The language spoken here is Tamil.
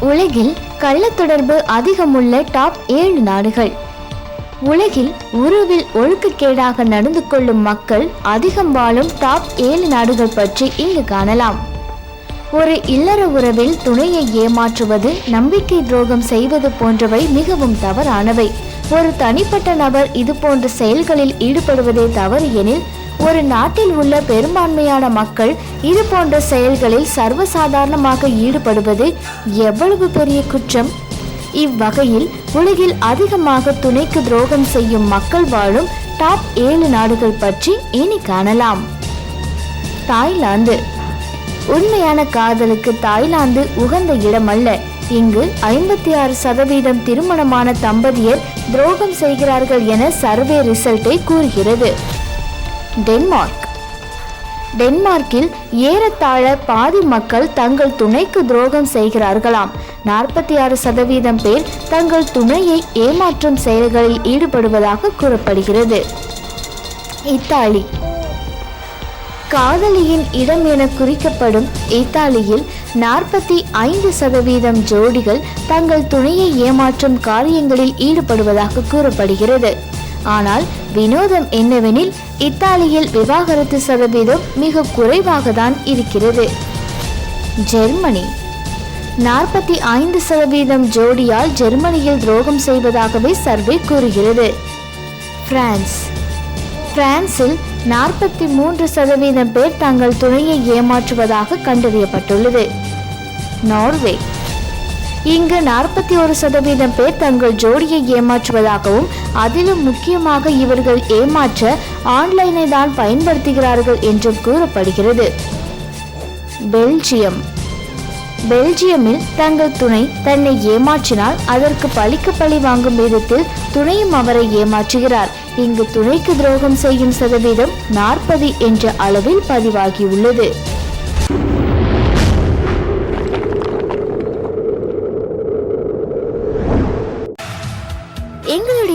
உலகில் கள்ள தொடர்பு அதிகமுள்ள டாப் ஏழு நாடுகள். உலகில் உருவில் ஒழுக்கக்கேடாக நடந்து கொள்ளும் மக்கள் அதிகம் வாழும் டாப் ஏழு நாடுகள் பற்றி இங்கு காணலாம். ஒரு இல்லற உறவில் துணையை ஏமாற்றுவது நம்பிக்கை துரோகம் செய்வது போன்றவை மிகவும் தவறானவை. ஒரு தனிப்பட்ட நபர் இது போன்ற செயல்களில் ஈடுபடுவதே தவறு எனில் ஒரு நாட்டில் உள்ள பெரும்பான்மையான மக்கள் இது போன்ற செயல்களில் சர்வசாதாரணமாக ஈடுபடுவது எவ்வளவு பெரிய குற்றம்? இவ்வகையில் உலகில் அதிகமாக துணைக்கு துரோகம் செய்யும் மக்கள் வாழும் டாப் ஏழு நாடுகள் பற்றி இனி காணலாம். தாய்லாந்து. உண்மையான காதலுக்கு தாய்லாந்து உகந்த இடமல்ல. இங்கு ஐம்பத்தி ஆறு சதவீதம் திருமணமான தம்பதியர் துரோகம் செய்கிறார்கள் என சர்வே ரிசல்ட்டை கூறுகிறது. டென்மார்க். டென்மார்க்கில் ஏறத்தாழ பாதி மக்கள் தங்கள் துணைக்கு துரோகம் செய்கிறார்களாம். நாற்பத்தி ஆறு சதவீதம் பேர் தங்கள் துணையை ஏமாற்றும் செயல்களில் ஈடுபடுவதாக கூறப்படுகிறது. இத்தாலி. காதலியின் இடம் என குறிக்கப்படும் இத்தாலியில் நாற்பத்தி ஐந்து சதவீதம் ஜோடிகள் தங்கள் துணையை ஏமாற்றும் காரியங்களில் ஈடுபடுவதாக கூறப்படுகிறது. ஆனால் வினோதம் என்னவெனில் இத்தாலியில் விவாகரத்து சதவீதம் மிக குறைவாக தான் இருக்கிறது. ஜெர்மனி. நாற்பத்தி ஐந்து சதவீதம் ஜோடியால் ஜெர்மனியில் துரோகம் செய்வதாகவே சர்வே கூறுகிறது. பிரான்ஸ். பிரான்சில் நாற்பத்தி மூன்று சதவீதம் பேர் தங்கள் துணையை ஏமாற்றுவதாக கண்டறியப்பட்டுள்ளது. நார்வே. இங்கு நாற்பத்தி ஒரு சதவீதம் பேர் தங்கள் ஜோடியை ஏமாற்றுவதாகவும் அதிலும் முக்கியமாக இவர்கள் ஏமாற்ற ஆன்லைனை தான் பயன்படுத்துகிறார்கள் என்றும் கூறப்படுகிறது. பெல்ஜியம். பெல்ஜியமில் தங்கள் துணை தன்னை ஏமாற்றினால் அதற்கு பழிக்கு பழி வாங்கும் விதத்தில் துணையும் அவரை ஏமாற்றுகிறார். இங்கு துணைக்கு துரோகம் செய்யும் சதவீதம் நாற்பது என்ற அளவில் பதிவாகியுள்ளது.